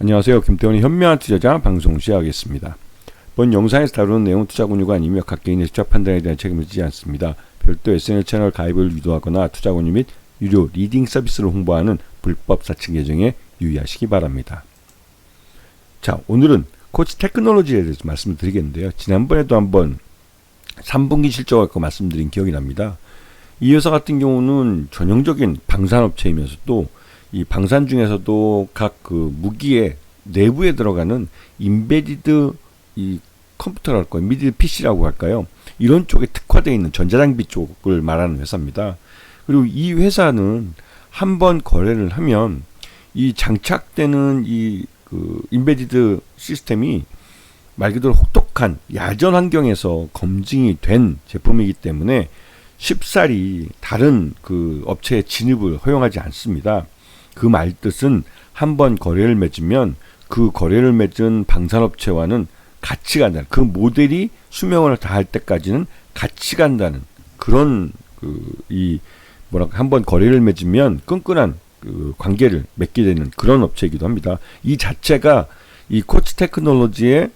안녕하세요. 김태원의 현명한 투자자 방송 시작하겠습니다. 본 영상에서 다루는 내용 투자 권유가 아니며 각 개인의 투자 판단에 대한 책임을 지지 않습니다. 별도 SNS 채널 가입을 유도하거나 투자 권유 및 유료 리딩 서비스를 홍보하는 불법 사칭 계정에 유의하시기 바랍니다. 자, 오늘은 코치 테크놀로지에 대해서 말씀을 드리겠는데요. 지난번에도 한번 3분기 실적을 갖고 말씀드린 기억이 납니다. 이 회사 같은 경우는 전형적인 방산업체이면서도 이 방산 중에서도 각 그 무기의 내부에 들어가는 인베디드 이 컴퓨터랄까 인베디드 PC라고 할까요? 이런 쪽에 특화되어 있는 전자장비 쪽을 말하는 회사입니다. 그리고 이 회사는 한 번 거래를 하면 이 장착되는 이 그 인베디드 시스템이 말 그대로 혹독한 야전 환경에서 검증이 된 제품이기 때문에 쉽사리 다른 그 업체의 진입을 허용하지 않습니다. 그 말 뜻은 한 번 거래를 맺으면 그 거래를 맺은 방산업체와는 같이 간다는 그 모델이 수명을 다할 때까지는 같이 간다는 그런 그 이 뭐랄까 한 번 거래를 맺으면 끈끈한 그 관계를 맺게 되는 그런 업체이기도 합니다. 이 자체가 이 코치 테크놀로지의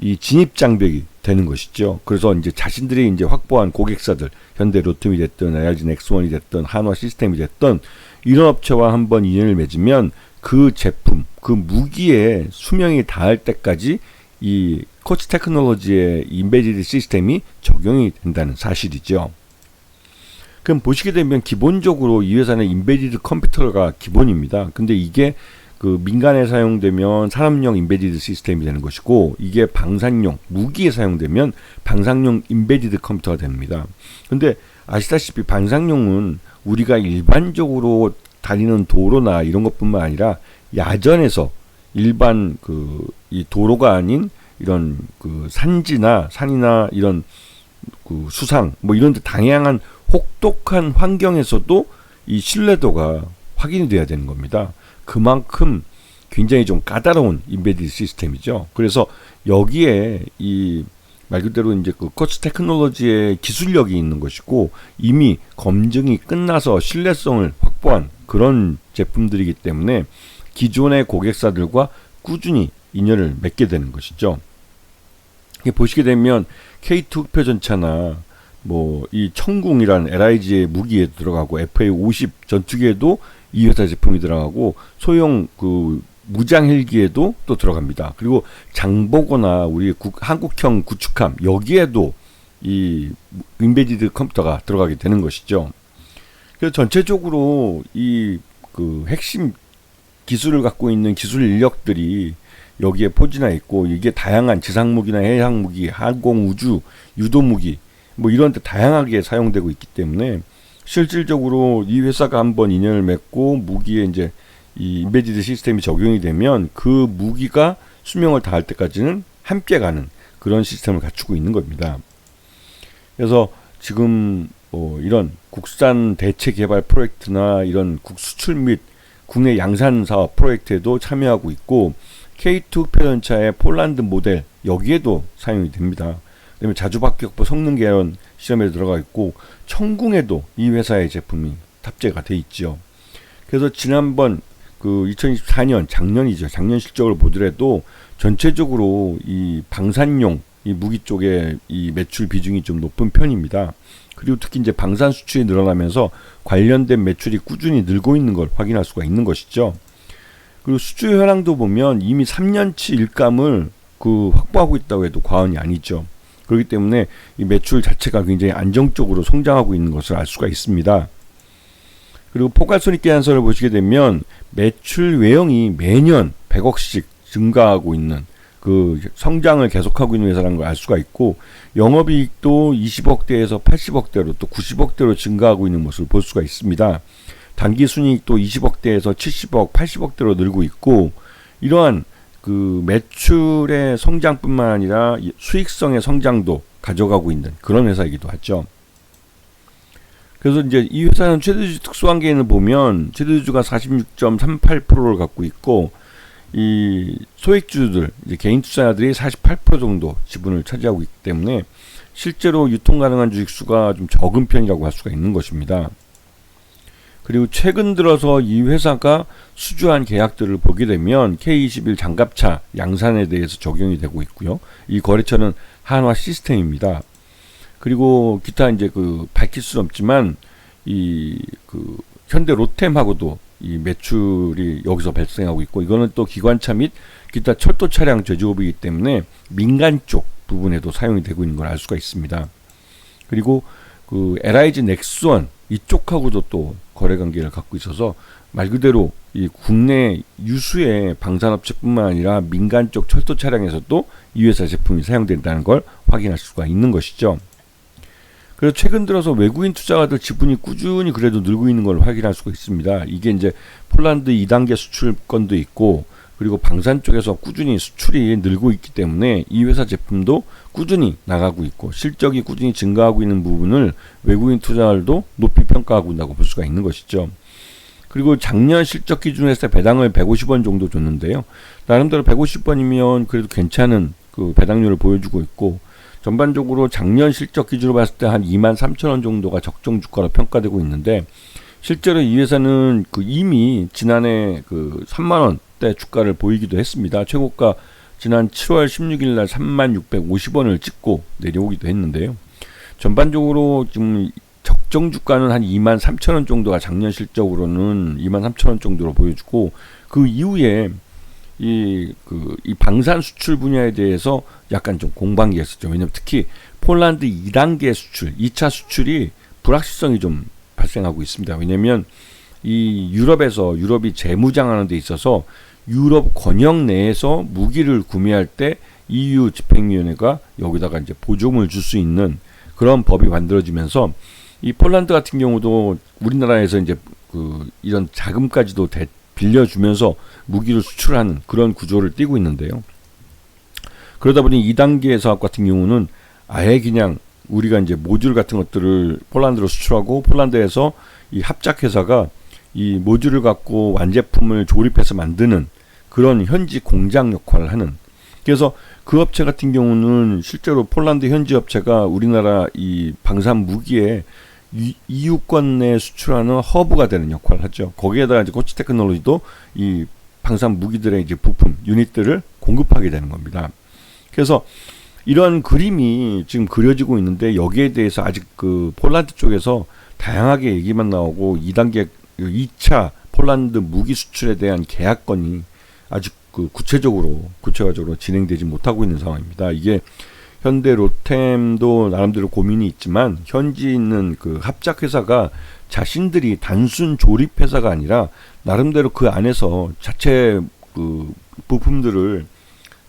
이 진입 장벽이 되는 것이죠. 그래서 이제 자신들이 이제 확보한 고객사들, 현대 로툼이 됐든 LG 넥스원이 됐든 한화 시스템이 됐든 이런 업체와 한번 인연을 맺으면 그 제품, 그 무기의 수명이 닿을 때까지 이 코치 테크놀로지의 인베디드 시스템이 적용이 된다는 사실이죠. 그럼 보시게 되면 기본적으로 이 회사는 인베디드 컴퓨터가 기본입니다. 근데 이게 그 민간에 사용되면 산업용 인베디드 시스템이 되는 것이고 이게 방산용 무기에 사용되면 방산용 인베디드 컴퓨터가 됩니다. 근데 아시다시피 방산용은 우리가 일반적으로 다니는 도로나 이런 것뿐만 아니라 야전에서 일반 그 이 도로가 아닌 이런 그 산지나 산이나 이런 그 수상 뭐 이런 데 다양한 혹독한 환경에서도 이 신뢰도가 확인이 돼야 되는 겁니다. 그만큼 굉장히 좀 까다로운 인베디드 시스템이죠. 그래서 여기에 이 말 그대로 이제 그 코치 테크놀로지의 기술력이 있는 것이고 이미 검증이 끝나서 신뢰성을 확보한 그런 제품들이기 때문에 기존의 고객사들과 꾸준히 인연을 맺게 되는 것이죠. 보시게 되면 K2 흑표전차나 뭐이 청궁이라는 LIG의 무기에 들어가고 FA50 전투기에도 이 회사 제품이 들어가고 소형 그 무장 헬기에도 또 들어갑니다. 그리고 장보거나 우리 국, 한국형 구축함 여기에도 이 인베디드 컴퓨터가 들어가게 되는 것이죠. 그래서 전체적으로 이 그 핵심 기술을 갖고 있는 기술 인력들이 여기에 포진해 있고 이게 다양한 지상 무기나 해양 무기, 항공 우주, 유도 무기 뭐 이런 데 다양하게 사용되고 있기 때문에 실질적으로 이 회사가 한번 인연을 맺고 무기에 이제 이 인베디드 시스템이 적용이 되면 그 무기가 수명을 다할 때까지는 함께 가는 그런 시스템을 갖추고 있는 겁니다. 그래서 지금 뭐 이런 국산 대체 개발 프로젝트나 이런 국수출 및 국내 양산 사업 프로젝트에도 참여하고 있고 K2 표현차의 폴란드 모델 여기에도 사용이 됩니다. 그다음에 자주박격포 성능 개선 시험에 들어가 있고 청궁에도 이 회사의 제품이 탑재가 돼 있죠. 그래서 지난번 그 2024년 작년이죠. 작년 실적을 보더라도 전체적으로 이 방산용 이 무기 쪽에 이 매출 비중이 좀 높은 편입니다. 그리고 특히 이제 방산 수출이 늘어나면서 관련된 매출이 꾸준히 늘고 있는 걸 확인할 수가 있는 것이죠. 그리고 수출 현황도 보면 이미 3년치 일감을 그 확보하고 있다고 해도 과언이 아니죠. 그렇기 때문에 이 매출 자체가 굉장히 안정적으로 성장하고 있는 것을 알 수가 있습니다. 그리고 포괄손익계산서를 보시게 되면 매출 외형이 매년 100억씩 증가하고 있는 그 성장을 계속하고 있는 회사라는 걸 알 수가 있고 영업이익도 20억대에서 80억대로 또 90억대로 증가하고 있는 모습을 볼 수가 있습니다. 단기 순이익도 20억대에서 70억, 80억대로 늘고 있고 이러한 그 매출의 성장뿐만 아니라 수익성의 성장도 가져가고 있는 그런 회사이기도 하죠. 그래서 이제 이 회사는 최대주 특수관계인을 보면 최대주가 46.38%를 갖고 있고 이 소액주주들 이제 개인 투자자들이 48% 정도 지분을 차지하고 있기 때문에 실제로 유통 가능한 주식 수가 좀 적은 편이라고 할 수가 있는 것입니다. 그리고 최근 들어서 이 회사가 수주한 계약들을 보게 되면 K21 장갑차 양산에 대해서 적용이 되고 있고요. 이 거래처는 한화 시스템입니다. 그리고 기타 이제 그 밝힐 수 없지만 이 그 현대 로템하고도 이 매출이 여기서 발생하고 있고 이거는 또 기관차 및 기타 철도 차량 제조업이기 때문에 민간 쪽 부분에도 사용이 되고 있는 걸 알 수가 있습니다. 그리고 그 LIG 넥스원 이쪽하고도 또 거래 관계를 갖고 있어서 말 그대로 이 국내 유수의 방산업체뿐만 아니라 민간 쪽 철도 차량에서도 이 회사 제품이 사용된다는 걸 확인할 수가 있는 것이죠. 그래서 최근 들어서 외국인 투자가들 지분이 꾸준히 그래도 늘고 있는 걸 확인할 수가 있습니다. 이게 이제 폴란드 2단계 수출권도 있고 그리고 방산 쪽에서 꾸준히 수출이 늘고 있기 때문에 이 회사 제품도 꾸준히 나가고 있고 실적이 꾸준히 증가하고 있는 부분을 외국인 투자자들도 높이 평가하고 있다고 볼 수가 있는 것이죠. 그리고 작년 실적 기준에서 배당을 150원 정도 줬는데요. 나름대로 150원이면 그래도 괜찮은 그 배당률을 보여주고 있고 전반적으로 작년 실적 기준으로 봤을 때 한 2만 3천 원 정도가 적정 주가로 평가되고 있는데 실제로 이 회사는 그 이미 지난해 그 3만 원대 주가를 보이기도 했습니다. 최고가 지난 7월 16일 날 3만 650원을 찍고 내려오기도 했는데요. 전반적으로 지금 적정 주가는 한 2만 3천 원 정도가 작년 실적으로는 2만 3천 원 정도로 보여주고 그 이후에 이, 그, 이 방산 수출 분야에 대해서 약간 좀 공방기가 있었죠. 왜냐면 특히 폴란드 2단계 수출, 2차 수출이 불확실성이 좀 발생하고 있습니다. 왜냐면 이 유럽에서 유럽이 재무장하는 데 있어서 유럽 권역 내에서 무기를 구매할 때 EU 집행위원회가 여기다가 이제 보조금을 줄 수 있는 그런 법이 만들어지면서 이 폴란드 같은 경우도 우리나라에서 이제 그 이런 자금까지도 대, 빌려주면서 무기를 수출하는 그런 구조를 띠고 있는데요. 그러다 보니 2단계 사업 같은 경우는 아예 그냥 우리가 이제 모듈 같은 것들을 폴란드로 수출하고 폴란드에서 이 합작 회사가 이 모듈을 갖고 완제품을 조립해서 만드는 그런 현지 공장 역할을 하는 그래서 그 업체 같은 경우는 실제로 폴란드 현지 업체가 우리나라 이 방산 무기에 이유권 내 수출하는 허브가 되는 역할을 하죠. 거기에다가 이제 코치 테크놀로지도 이 방산 무기들의 이제 부품 유닛들을 공급하게 되는 겁니다. 그래서 이런 그림이 지금 그려지고 있는데 여기에 대해서 아직 그 폴란드 쪽에서 다양하게 얘기만 나오고 2단계 2차 폴란드 무기 수출에 대한 계약건이 아직 그 구체적으로 구체적으로 진행되지 못하고 있는 상황입니다. 이게 현대 로템도 나름대로 고민이 있지만 현지 있는 그 합작 회사가 자신들이 단순 조립 회사가 아니라 나름대로 그 안에서 자체 그 부품들을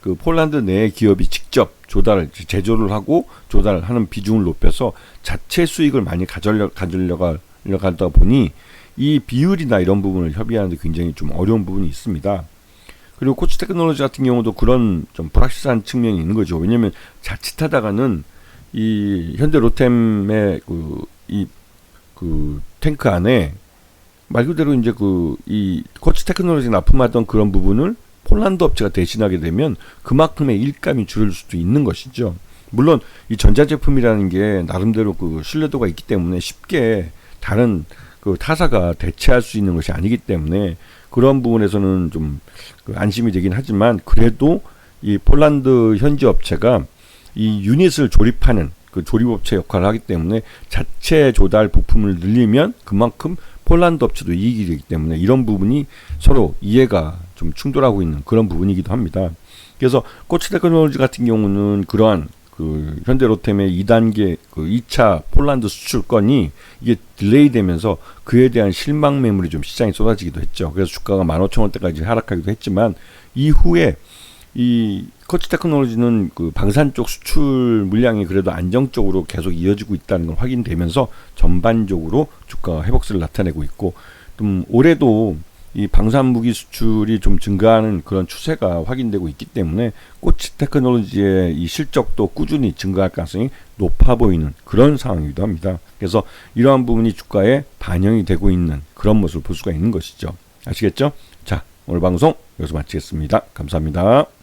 그 폴란드 내 기업이 직접 조달 제조를 하고 조달하는 비중을 높여서 자체 수익을 많이 가져려 가져려가 가다 보니 이 비율이나 이런 부분을 협의하는데 굉장히 좀 어려운 부분이 있습니다. 그리고 코치 테크놀로지 같은 경우도 그런 좀 불확실한 측면이 있는 거죠. 왜냐하면 자칫하다가는 이 현대 로템의 그이그 탱크 안에 말 그대로 이제 그 이 코치 테크놀로지 납품하던 그런 부분을 폴란드 업체가 대신하게 되면 그만큼의 일감이 줄을 수도 있는 것이죠. 물론 이 전자제품이라는 게 나름대로 그 신뢰도가 있기 때문에 쉽게 다른 그 타사가 대체할 수 있는 것이 아니기 때문에 그런 부분에서는 좀그 안심이 되긴 하지만 그래도 이 폴란드 현지 업체가 이 유닛을 조립하는 그 조립업체 역할을 하기 때문에 자체 조달 부품을 늘리면 그만큼 폴란드 업체도 이익이 되기 때문에 이런 부분이 서로 이해가 좀 충돌하고 있는 그런 부분이기도 합니다. 그래서 코치 테크놀로지 같은 경우는 그러한 그 현대로템의 2단계 그 2차 폴란드 수출건이 이게 딜레이 되면서 그에 대한 실망 매물이 좀 시장에 쏟아지기도 했죠. 그래서 주가가 15,000원대까지 하락하기도 했지만 이후에 이 커치 테크놀로지는 그 방산 쪽 수출 물량이 그래도 안정적으로 계속 이어지고 있다는 걸 확인되면서 전반적으로 주가 회복세를 나타내고 있고 좀 올해도 이 방산 무기 수출이 좀 증가하는 그런 추세가 확인되고 있기 때문에 꼬치 테크놀로지의 이 실적도 꾸준히 증가할 가능성이 높아 보이는 그런 상황이기도 합니다. 그래서 이러한 부분이 주가에 반영이 되고 있는 그런 모습을 볼 수가 있는 것이죠. 아시겠죠? 자, 오늘 방송 여기서 마치겠습니다. 감사합니다.